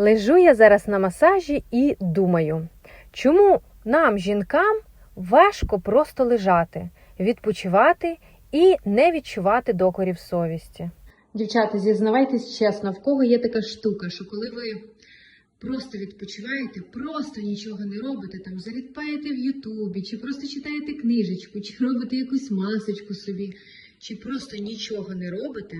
Лежу я зараз на масажі і думаю, чому нам, жінкам, важко просто лежати, відпочивати і не відчувати докорів совісті. Дівчата, зізнавайтесь чесно, в кого є така штука, що коли ви просто відпочиваєте, просто нічого не робите, там залітаєте в Ютубі, чи просто читаєте книжечку, чи робите якусь масочку собі, чи просто нічого не робите,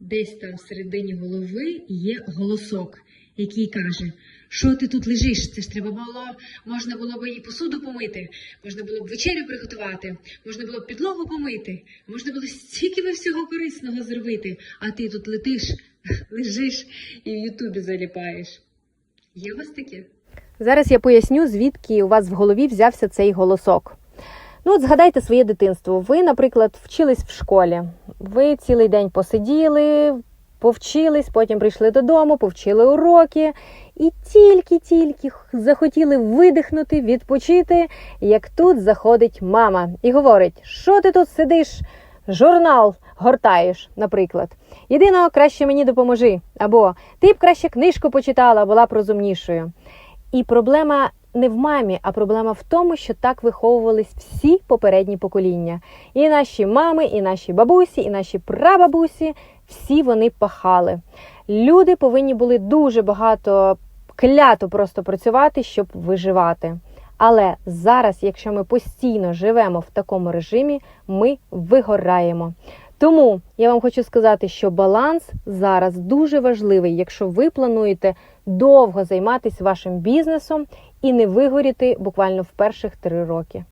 десь там всередині голови є голосок, який каже, що ти тут лежиш? Це ж треба було, можна було б і посуду помити, можна було б вечерю приготувати, можна було б підлогу помити, можна було стільки би всього корисного зробити, а ти тут летиш, лежиш і в Ютубі заліпаєш. Є у вас таке? Зараз я поясню, звідки у вас в голові взявся цей голосок. Ну, от згадайте своє дитинство. Ви, наприклад, вчились в школі. Ви цілий день посиділи, повчились, потім прийшли додому, повчили уроки, і тільки-тільки захотіли видихнути, відпочити, як тут заходить мама і говорить: що ти тут сидиш? Журнал гортаєш, наприклад. Єдиного краще мені допоможи. Або ти б краще книжку почитала, була б розумнішою. І проблема не в мамі, а проблема в тому, що так виховувались всі попередні покоління. І наші мами, і наші бабусі, і наші прабабусі всі вони пахали. Люди повинні були дуже багато клято просто працювати, щоб виживати. Але зараз, якщо ми постійно живемо в такому режимі, ми вигораємо. Тому я вам хочу сказати, що баланс зараз дуже важливий, якщо ви плануєте довго займатися вашим бізнесом і не вигоріти буквально в перших три роки.